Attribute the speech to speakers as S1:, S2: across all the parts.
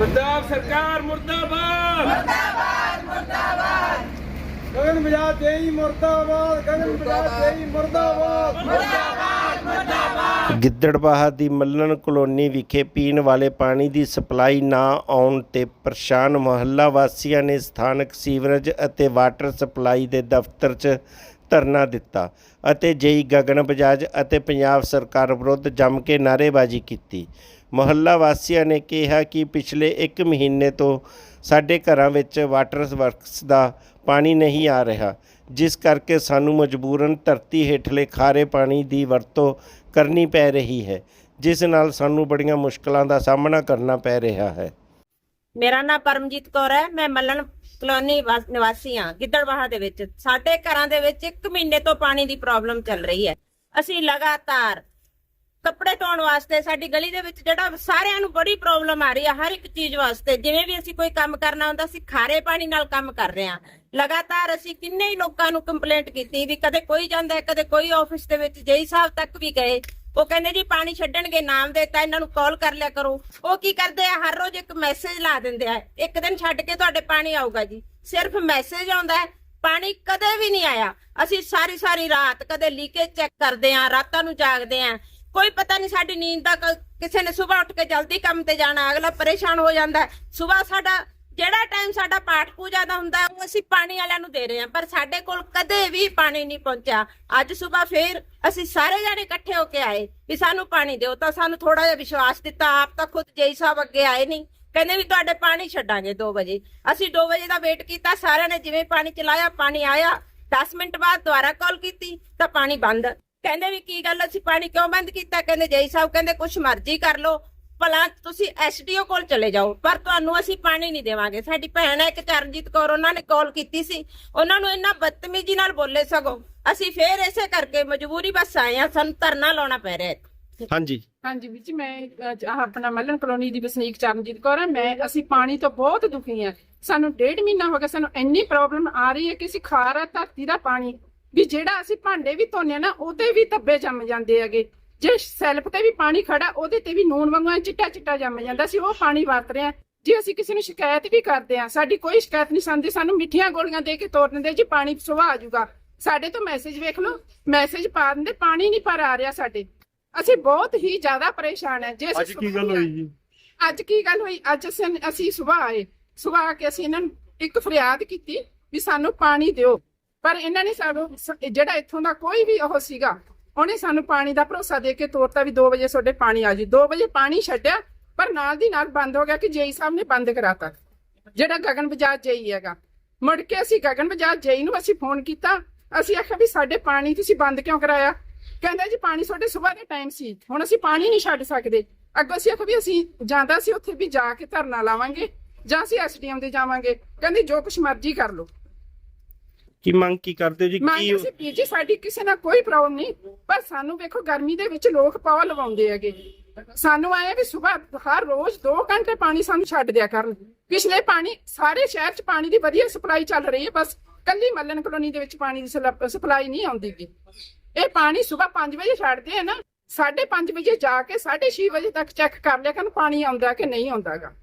S1: ਪੰਜਾਬ ਸਰਕਾਰ ਮੁਰਦਾਬਾਦ।
S2: ਗਗਨ ਬਜਾਜ ਜੇਈ ਮੁਰਦਾਬਾਦ ਗਗਨ ਬਜਾਜ ਜੇਈ ਮੁਰਦਾਬਾਦ।
S3: ਗਿੱਦੜਬਾਹਾ ਦੀ ਮੱਲਣ ਕਲੋਨੀ ਵਿਖੇ ਪੀਣ ਵਾਲੇ ਪਾਣੀ ਦੀ ਸਪਲਾਈ ਨਾ ਆਉਣ ਤੇ ਪਰੇਸ਼ਾਨ ਮੁਹੱਲਾ ਵਾਸੀਆਂ ਨੇ ਸਥਾਨਕ ਸੀਵਰੇਜ ਅਤੇ ਵਾਟਰ ਸਪਲਾਈ ਦੇ ਦਫ਼ਤਰ 'ਚ ਧਰਨਾ ਦਿੱਤਾ ਅਤੇ ਜੇਈ ਗਗਨ ਬਜਾਜ ਅਤੇ ਪੰਜਾਬ ਸਰਕਾਰ ਵਿਰੁੱਧ ਜੰਮ ਕੇ ਨਾਅਰੇਬਾਜ਼ੀ ਕੀਤੀ। ਮੁਹੱਲਾ ਵਾਸੀਆਂ ਨੇ ਕਿਹਾ ਕਿ ਪਿਛਲੇ 1 ਮਹੀਨੇ ਤੋਂ ਸਾਡੇ ਘਰਾਂ ਵਿੱਚ ਵਾਟਰ ਵਰਕਸ ਦਾ ਪਾਣੀ ਨਹੀਂ ਆ ਰਿਹਾ, ਜਿਸ ਕਰਕੇ ਸਾਨੂੰ ਮਜਬੂਰਨ ਧਰਤੀ ਹੇਠਲੇ ਖਾਰੇ ਪਾਣੀ ਦੀ ਵਰਤੋਂ ਕਰਨੀ ਪੈ ਰਹੀ ਹੈ, ਜਿਸ ਨਾਲ ਸਾਨੂੰ ਬੜੀਆਂ ਮੁਸ਼ਕਲਾਂ ਦਾ ਸਾਹਮਣਾ ਕਰਨਾ ਪੈ ਰਿਹਾ ਹੈ।
S4: ਮੇਰਾ ਨਾਮ ਪਰਮਜੀਤ ਕੌਰ ਹੈ ਮੈਂ ਮੱਲਣ ਕਲੋਨੀ ਵਾਸ- ਨਿਵਾਸੀ ਹਾਂ ਗਿੱਦੜਬਾਹਾ ਦੇ ਵਿੱਚ। ਸਾਡੇ ਘਰਾਂ ਦੇ ਵਿੱਚ 1 ਮਹੀਨੇ ਤੋਂ ਪਾਣੀ ਦੀ ਪ੍ਰੋਬਲਮ ਚੱਲ ਰਹੀ ਹੈ। ਅਸੀਂ ਲਗਾਤਾਰ ਕੱਪੜੇ ਧੋਣ ਵਾਸਤੇ ਸਾਡੀ ਗਲੀ ਦੇ ਵਿੱਚ ਜਿਹੜਾ ਸਾਰਿਆਂ ਨੂੰ ਬੜੀ ਪ੍ਰੋਬਲਮ ਆ ਰਹੀ ਹੈ ਹਰ ਇੱਕ ਚੀਜ਼ ਵਾਸਤੇ। ਜਿਵੇਂ ਵੀ ਅਸੀਂ ਕੋਈ ਕੰਮ ਕਰਨਾ ਹੁੰਦਾ ਅਸੀਂ ਖਾਰੇ ਪਾਣੀ ਨਾਲ ਕੰਮ ਕਰ ਰਹੇ ਹਾਂ। ਲਗਾਤਾਰ ਅਸੀਂ ਕਿੰਨੇ ਹੀ ਲੋਕਾਂ ਨੂੰ ਕੰਪਲੇਂਟ ਕੀਤੀ ਵੀ ਕਦੇ ਕੋਈ ਜਾਂਦਾ ਹੈ, ਕਦੇ ਕੋਈ ਆਫਿਸ ਦੇ ਵਿੱਚ ਜੇਈ ਸਾਹਿਬ ਤੱਕ ਵੀ ਗਏ। ਉਹ ਕਹਿੰਦੇ ਜੀ ਪਾਣੀ ਛੱਡਣਗੇ, ਨਾਮ ਦੇਤਾ, ਇਹਨਾਂ ਨੂੰ ਕਾਲ ਕਰ ਲਿਆ ਕਰੋ। ਉਹ ਕੀ ਕਰਦੇ ਆ? ਹਰ ਰੋਜ਼ ਇੱਕ ਮੈਸੇਜ ਲਾ ਦਿੰਦੇ ਆ। ਇੱਕ ਦਿਨ ਛੱਡ ਕੇ ਤੁਹਾਡੇ ਪਾਣੀ ਆਊਗਾ ਜੀ। ਸਿਰਫ ਮੈਸੇਜ ਆਉਂਦਾ ਹੈ। ਪਾਣੀ ਕਦੇ ਵੀ ਨਹੀਂ ਆਇਆ। ਅਸੀਂ ਸਾਰੀ ਸਾਰੀ ਰਾਤ ਕਦੇ ਲੀਕੇਜ ਚੈੱਕ ਕਰਦੇ ਆ, ਰਾਤਾਂ ਨੂੰ ਜਾਗਦੇ ਆ। ਕੋਈ ਪਤਾ ਨਹੀਂ ਸਾਡੀ ਨੀਂਦ ਦਾ ਕਿਸੇ ਨੇ ਸਵੇਰ ਉੱਠ ਕੇ ਜਲਦੀ ਕੰਮ ਤੇ ਜਾਣਾ, ਅਗਲਾ ਪਰੇਸ਼ਾਨ ਹੋ ਜਾਂਦਾ ਹੈ। ਸਵੇਰ ਸਾਡਾ ਸਾਡਾ ਪਾਠ ਪੂਜਾ ਦਾ ਹੁੰਦਾ, ਉਹ ਅਸੀਂ ਪਾਣੀ ਵਾਲਿਆਂ ਨੂੰ ਦੇ ਰਹੇ ਹਾਂ, ਪਰ ਸਾਡੇ ਕੋਲ ਕਦੇ ਵੀ ਪਾਣੀ ਨਹੀਂ ਪਹੁੰਚਿਆ। ਅੱਜ ਸਵੇਰ ਫੇਰ ਅਸੀਂ ਸਾਰੇ ਜਾਣੇ ਇਕੱਠੇ ਹੋ ਕੇ ਆਏ ਵੀ ਸਾਨੂੰ ਪਾਣੀ ਦਿਓ, ਤਾਂ ਸਾਨੂੰ ਥੋੜਾ ਜਿਹਾ ਵਿਸ਼ਵਾਸ ਦਿੱਤਾ, ਆਪ ਤਾਂ ਖੁਦ ਜੇਈ ਸਾਹਿਬ ਅੱਗੇ ਆਏ ਨਹੀਂ। ਕਹਿੰਦੇ ਵੀ ਤੁਹਾਡੇ ਪਾਣੀ ਛੱਡਾਂਗੇ 2 ਵਜੇ। ਅਸੀਂ 2 ਵਜੇ ਦਾ ਵੇਟ ਕੀਤਾ, ਸਾਰਿਆਂ ਨੇ ਜਿਵੇਂ ਪਾਣੀ ਚਲਾਇਆ, ਪਾਣੀ ਆਇਆ 10 ਮਿੰਟ ਬਾਅਦ ਦੁਬਾਰਾ ਕਾਲ ਕੀਤੀ, ਤਾਂ ਪਾਣੀ ਬੰਦ। ਕਹਿੰਦੇ ਵੀ ਕੀ ਗੱਲ, ਅਸੀਂ ਪਾਣੀ ਕਿਉਂ ਬੰਦ ਕੀਤਾ? ਕਹਿੰਦੇ ਜੇਈ ਸਾਹਿਬ ਕਹਿੰਦੇ ਕੁਛ ਮਰਜ਼ੀ ਕਰ ਲਓ ਭਲਾ ਤੁਸੀਂ ਐਸਡੀਓ ਕੋਲ ਚਲੇ ਜਾਓ ਪਰ ਤੁਹਾਨੂੰ ਅਸੀਂ ਪਾਣੀ ਨਹੀਂ ਦੇਵਾਂਗੇ। ਸਾਡੀ ਭੈਣ ਹੈ ਇੱਕ ਚਰਨਜੀਤ ਕੌਰ ਉਹਨਾਂ ਨੇ ਕਾਲ ਕੀਤੀ ਸੀ। ਉਹਨਾਂ ਨੂੰ ਇੰਨਾ ਬਦਤਮੀਜ਼ੀ ਨਾਲ ਬੋਲੇ ਸਗੋਂ। ਅਸੀਂ ਫੇਰ ਇਸੇ ਕਰਕੇ ਮਜਬੂਰੀ ਬਸ ਆਏ ਆ ਸਾਨੂੰ ਧਰਨਾ ਲਾਉਣਾ ਪੈ ਰਿਹਾ ਹੈ।
S3: ਹਾਂਜੀ।
S5: ਹਾਂਜੀ ਜੀ ਮੈਂ ਅਹ, ਆਪਣਾ ਮੱਲਣ ਕਲੋਨੀ ਦੀ ਵਸਨੀਕ ਚਰਨਜੀਤ ਕੌਰ ਹਾਂ। ਮੈਂ ਅਸੀਂ ਪਾਣੀ ਤੋਂ ਬਹੁਤ ਦੁਖੀ ਹਾਂ। ਸਾਨੂੰ ਡੇਢ ਮਹੀਨਾ ਹੋ ਗਿਆ ਸਾਨੂੰ ਇੰਨੀ ਪ੍ਰੋਬਲਮ ਆ ਰਹੀ ਹੈ ਕਿ ਅਸੀਂ ਖਾਰਾ ਧਰਤੀ ਦਾ ਪਾਣੀ ਵੀ ਜਿਹੜਾ ਅਸੀਂ ਭਾਂਡੇ ਵੀ ਧੋਨੇ ਆ ਨਾ ਉਹਦੇ ਵੀ ਧੱਬੇ ਜੰਮ ਜਾਂਦੇ ਹੈਗੇ। ਜੇ ਸੈਲਫ ਤੇ ਵੀ ਪਾਣੀ ਖੜਾ ਉਹਦੇ ਤੇ ਵੀ ਨੂਨ ਵਾਂਗੂ ਐਂ ਚਿੱਟਾ ਚਿੱਟਾ ਜੰਮ ਜਾਂਦਾ। ਅਸੀਂ ਉਹ ਪਾਣੀ ਵਰਤ ਰਹੇ ਜੇ ਅਸੀਂ ਕਿਸੇ ਨੂੰ ਸ਼ਿਕਾਇਤ ਵੀ ਕਰਦੇ ਹਾਂ ਸਾਡੀ ਕੋਈ ਸ਼ਿਕਾਇਤ ਨਹੀਂ ਸੰਦੀ ਸਾਨੂੰ ਮਿੱਠੀਆਂ ਗੋਲੀਆਂ ਦੇ ਕੇ ਤੋਰ ਦਿੰਦੇ ਜੀ ਪਾਣੀ ਸੁਭਾ ਆ ਜਾਊਗਾ। ਸਾਡੇ ਤੋਂ ਮੈਸੇਜ ਵੇਖ ਲਓ ਮੈਸੇਜ ਪਾ ਦਿੰਦੇ ਪਾਣੀ ਨਹੀਂ ਪਰ ਆ ਰਿਹਾ ਸਾਡੇ। ਅਸੀਂ ਬਹੁਤ ਹੀ ਜ਼ਿਆਦਾ ਪਰੇਸ਼ਾਨ ਹੈ। ਜੇ ਅੱਜ ਕੀ ਗੱਲ ਹੋਈ ਜੀ? ਅੱਜ ਕੀ ਗੱਲ ਹੋਈ? ਅੱਜ ਅਸੀਂ ਅਸੀਂ ਸਵੇਰ ਆਏ। ਸਵੇਰ ਆ ਕੇ ਅਸੀਂ ਇਹਨਾਂ ਨੂੰ ਇੱਕ ਫਰਿਆਦ ਕੀਤੀ ਵੀ ਸਾਨੂੰ ਪਾਣੀ ਦਿਓ। ਪਰ ਇਹਨਾਂ ਨੇ ਸਾਨੂੰ ਸ- ਜਿਹੜਾ ਇੱਥੋਂ ਦਾ ਕੋਈ ਵੀ ਉਹ ਸੀਗਾ ਉਹਨੇ ਸਾਨੂੰ ਪਾਣੀ ਦਾ ਭਰੋਸਾ ਦੇ ਕੇ ਤੋਰਤਾ ਵੀ 2 ਵਜੇ ਤੁਹਾਡੇ ਪਾਣੀ ਆ ਜੀ। 2 ਵਜੇ ਪਾਣੀ ਛੱਡਿਆ, ਪਰ ਨਾਲ ਦੀ ਨਾਲ ਬੰਦ ਹੋ ਗਿਆ ਕਿ ਜੇਈ ਸਾਹਿਬ ਨੇ ਬੰਦ ਕਰਾਤਾ। ਜਿਹੜਾ ਗਗਨ ਬਜਾਜ ਜੇਈ ਹੈਗਾ। ਮੁੜ ਕੇ ਅਸੀਂ ਗਗਨ ਬਜਾਜ ਜੇਈ ਨੂੰ ਅਸੀਂ ਫੋਨ ਕੀਤਾ। ਅਸੀਂ ਆਖਿਆ ਵੀ ਸਾਡੇ ਪਾਣੀ ਤੁਸੀਂ ਬੰਦ ਕਿਉਂ ਕਰਾਇਆ? ਕਹਿੰਦਾ ਜੀ ਪਾਣੀ ਤੁਹਾਡੇ ਸਵੇਰ ਦੇ ਟਾਈਮ ਸੀ। ਹੁਣ ਅਸੀਂ ਪਾਣੀ ਨਹੀਂ ਛੱਡ ਸਕਦੇ। ਅੱਗੋਂ ਅਸੀਂ ਆਖਿਆ ਵੀ ਅਸੀਂ ਜਾਂਦਾ ਸੀ ਉੱਥੇ ਵੀ ਜਾ ਕੇ ਧਰਨਾ ਲਾਵਾਂਗੇ ਜਾਂ ਅਸੀਂ ਐਸਡੀਐਮ ਦੇ ਜਾਵਾਂਗੇ। ਕਹਿੰਦੇ ਜੋ ਕੁਛ ਮਰਜ਼ੀ ਕਰ ਲਓ।
S3: ਕੀ ਮੰਗ ਕੀ ਕਰਦੇ ਹੋ ਜੀ?
S5: ਮੰਗ
S3: ਕੀ
S5: ਅਸੀਂ ਵੀਰ ਜੀ ਸਾਡੀ ਕਿਸੇ ਨਾਲ ਕੋਈ ਪ੍ਰੋਬਲਮ ਨਹੀਂ। ਪਰ ਸਾਨੂੰ ਵੇਖੋ ਗਰਮੀ ਦੇ ਵਿੱਚ ਲੋਕ ਪਾਵਾ ਲਵਾਉਂਦੇ ਹੈਗੇ। ਸਾਨੂੰ ਆਇਆ ਵੀ ਸਵੇਰ ਹਰ ਰੋਜ਼ 2 ਘੰਟੇ ਪਾਣੀ ਸਾਨੂੰ ਛੱਡ ਦਿਆ ਕਰਨ। ਪਿਛਲੇ ਪਾਣੀ ਸਾਰੇ ਸ਼ਹਿਰ 'ਚ ਪਾਣੀ ਦੀ ਵਧੀਆ ਸਪਲਾਈ ਚੱਲ ਰਹੀ ਹੈ ਬਸ ਕੱਲੀ ਮੱਲਨ ਕਲੋਨੀ ਦੇ ਵਿੱਚ ਪਾਣੀ ਦੀ ਸਪਲਾਈ ਨਹੀਂ ਆਉਂਦੀ ਗੀ। ਇਹ ਪਾਣੀ ਸਵੇਰ 5 ਵਜੇ ਛੱਡਦੇ ਆ ਨਾ 5:30 ਵਜੇ ਜਾ ਕੇ 6:30 ਵਜੇ ਤੱਕ ਚੈੱਕ ਕਰ ਲਿਆ ਕਿ ਪਾਣੀ ਆਉਂਦਾ ਕਿ ਨਹੀਂ ਆਉਂਦਾਗਾ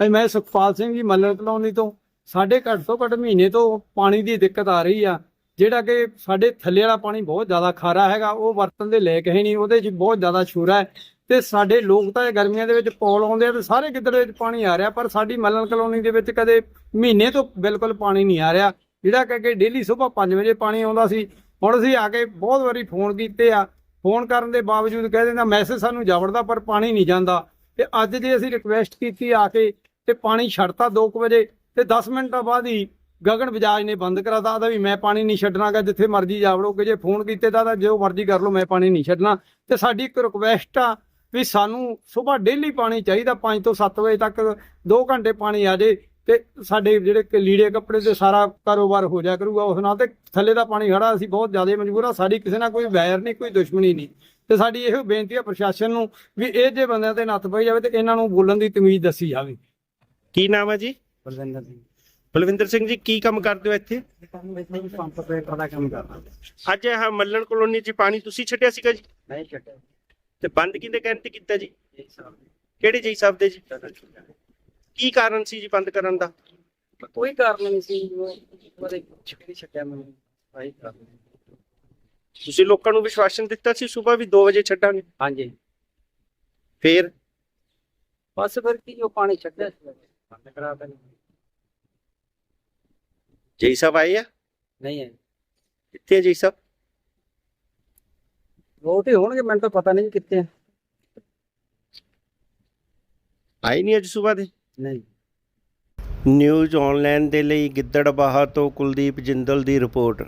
S2: ਭਾਈ ਮੈਂ ਸੁਖਪਾਲ ਸਿੰਘ ਜੀ ਮੱਲਰ ਕਲੋਨੀ ਤੋਂ। ਸਾਡੇ ਘੱਟ ਤੋਂ ਘੱਟ ਮਹੀਨੇ ਤੋਂ ਪਾਣੀ ਦੀ ਦਿੱਕਤ ਆ ਰਹੀ ਆ। ਜਿਹੜਾ ਕਿ ਸਾਡੇ ਥੱਲੇ ਵਾਲਾ ਪਾਣੀ ਬਹੁਤ ਜ਼ਿਆਦਾ ਖਾਰਾ ਹੈਗਾ, ਉਹ ਵਰਤਣ ਦੇ ਲਾਇਕ ਹੈ ਨਹੀਂ, ਉਹਦੇ 'ਚ ਬਹੁਤ ਜ਼ਿਆਦਾ ਛੂਰਾ ਹੈ। ਤੇ ਸਾਡੇ ਲੋਕ ਤਾਂ ਇਹ ਗਰਮੀਆਂ ਦੇ ਵਿੱਚ ਪੌਲ ਆਉਂਦੇ ਆ ਤੇ ਸਾਰੇ ਕਿੱਧਰ ਵਿੱਚ ਪਾਣੀ ਆ ਰਿਹਾ, ਪਰ ਸਾਡੀ ਮੱਲਣ ਕਲੋਨੀ ਦੇ ਵਿੱਚ ਕਦੇ ਮਹੀਨੇ ਤੋਂ ਬਿਲਕੁਲ ਪਾਣੀ ਨਹੀਂ ਆ ਰਿਹਾ। ਜਿਹੜਾ ਕਿ ਅੱਗੇ ਡੇਲੀ ਸਵੇਰ 5 ਵਜੇ ਪਾਣੀ ਆਉਂਦਾ ਸੀ, ਹੁਣ ਅਸੀਂ ਆ ਕੇ ਬਹੁਤ ਵਾਰੀ ਫੋਨ ਕੀਤੇ ਆ। ਫੋਨ ਕਰਨ ਦੇ ਬਾਵਜੂਦ ਕਹਿ ਦਿੰਦਾ, ਮੈਸੇਜ ਸਾਨੂੰ ਜਾਵੜਦਾ, ਪਰ ਪਾਣੀ ਨਹੀਂ ਜਾਂਦਾ। ਤੇ ਅੱਜ ਜੇ ਅਸੀਂ ਰਿਕੁਐਸਟ ਕੀਤੀ ਆ ਕੇ ਤੇ ਪਾਣੀ ਛੱਡਤਾ 2 ਵਜੇ ਤੇ 10 ਮਿੰਟਾਂ ਬਾਅਦ ਹੀ ਗਗਨ ਬਜਾਜ ਨੇ ਬੰਦ ਕਰਾਤਾ ਆਦਾ ਵੀ ਮੈਂ ਪਾਣੀ ਨਹੀਂ ਛੱਡਣਾਗਾ ਜਿੱਥੇ ਮਰਜ਼ੀ ਜਾ ਵੜੋ, ਕਿ ਜੇ ਫੋਨ ਕੀਤੇ ਤਾਂ ਤਾਂ ਜੋ ਮਰਜ਼ੀ ਕਰ ਲਓ, ਮੈਂ ਪਾਣੀ ਨਹੀਂ ਛੱਡਣਾ। ਤੇ ਸਾਡੀ ਇੱਕ ਰਿਕੁਐਸਟ ਆ ਵੀ ਸਾਨੂੰ ਸਵੇਰ ਡੇਲੀ ਪਾਣੀ ਚਾਹੀਦਾ 5 ਤੋਂ 7 ਵਜੇ ਤੱਕ 2 ਘੰਟੇ ਪਾਣੀ ਆ ਜੇ, ਤੇ ਸਾਡੇ ਜਿਹੜੇ ਲੀੜੇ ਕੱਪੜੇ ਤੇ ਸਾਰਾ ਕਾਰੋਬਾਰ ਹੋ ਜਾ ਕਰੂਗਾ, ਉਸ ਨਾਲ ਤੇ ਥੱਲੇ ਦਾ ਪਾਣੀ ਖੜਾ, ਅਸੀਂ ਬਹੁਤ ਜ਼ਿਆਦਾ ਮਜਬੂਰ ਆ, ਸਾਡੀ ਕਿਸੇ ਨਾਲ ਕੋਈ ਵੈਰ ਨਹੀਂ, ਕੋਈ ਦੁਸ਼ਮਣੀ ਨਹੀਂ। ਤੇ ਸਾਡੀ ਇਹੋ ਬੇਨਤੀ ਆ ਪ੍ਰਸ਼ਾਸਨ ਨੂੰ ਵੀ ਇਹ ਜੇ ਬੰਦਿਆਂ ਤੇ ਨੱਥ ਪਈ ਜਾਵੇ ਤੇ ਇਹਨਾਂ ਨੂੰ ਬੋਲਣ ਦੀ ਤਮੀਜ਼ ਦੱਸੀ ਜਾਵੇ।
S3: ਕੀ ਨਾਮ ਹੈ ਜੀ?
S2: ਬਲਵਿੰਦਰ ਸਿੰਘ।
S3: ਬਲਵਿੰਦਰ ਸਿੰਘ ਜੀ ਕੀ ਕੰਮ ਕਰਦੇ ਹੋ ਇੱਥੇ?
S2: ਕੰਮ ਇੱਥੇ ਹੀ ਪੰਪ ਆਪਰੇਟਰ ਦਾ ਕੰਮ ਕਰਦਾ
S3: ਅੱਜ ਇਹ ਮੱਲਣ ਕਲੋਨੀ 'ਚ ਪਾਣੀ ਤੁਸੀਂ ਛੱਡਿਆ ਸੀਗਾ ਜੀ?
S2: ਨਹੀਂ ਛੱਡਿਆ।
S3: ਤੇ ਬੰਦ ਕਿਹਦੇ ਕਹਿਣ ਤੇ ਕੀਤਾ ਜੀ? ਕਿਹੜੇ ਜੀ ਸਾਹਿਬ ਦੇ ਜੀ? ਕੀ ਕਾਰਨ ਸੀ ਜੀ ਬੰਦ ਕਰਨ ਦਾ?
S2: ਕੋਈ ਕਾਰਨ ਨਹੀਂ ਸੀ। ਉਹਦੇ ਛੱਡੀ ਛੱਡਿਆ ਮੈਨੂੰ ਆਹੀ ਕਾਰਨ
S3: ਤੁਸੀਂ ਲੋਕਾਂ ਨੂੰ ਵਿਸ਼ਵਾਸਨ ਦਿੱਤਾ ਸੀ ਸਵੇਰ ਵੀ 2 ਵਜੇ ਛੱਡਾਂਗੇ?
S2: ਹਾਂਜੀ।
S3: ਫੇਰ?
S2: ਬਸ ਫਿਰ ਕੀ ਉਹ ਪਾਣੀ ਛੱਡਿਆ ਸੀ।
S3: ਜੈ ਸਾਹਿਬ ਆਏ ਆ?
S2: ਨਹੀਂ ਹੈ
S3: ਕਿੱਥੇ ਜੈ ਸਾਹਿਬ?
S2: ਹੀ ਹੋਣਗੇ ਮੈਨੂੰ ਤਾਂ ਪਤਾ ਨਹੀਂ ਕਿੱਥੇ ਆ।
S3: ਆਏ ਨਹੀਂ ਅੱਜ ਸਵੇਰ ਦੇ?
S2: ਨਹੀਂ।
S3: ਨਿਊਜ਼ ਆਨਲਾਈਨ ਦੇ ਲਈ ਗਿੱਦੜਬਾਹਾ ਤੋਂ ਕੁਲਦੀਪ ਜਿੰਦਲ ਦੀ ਰਿਪੋਰਟ।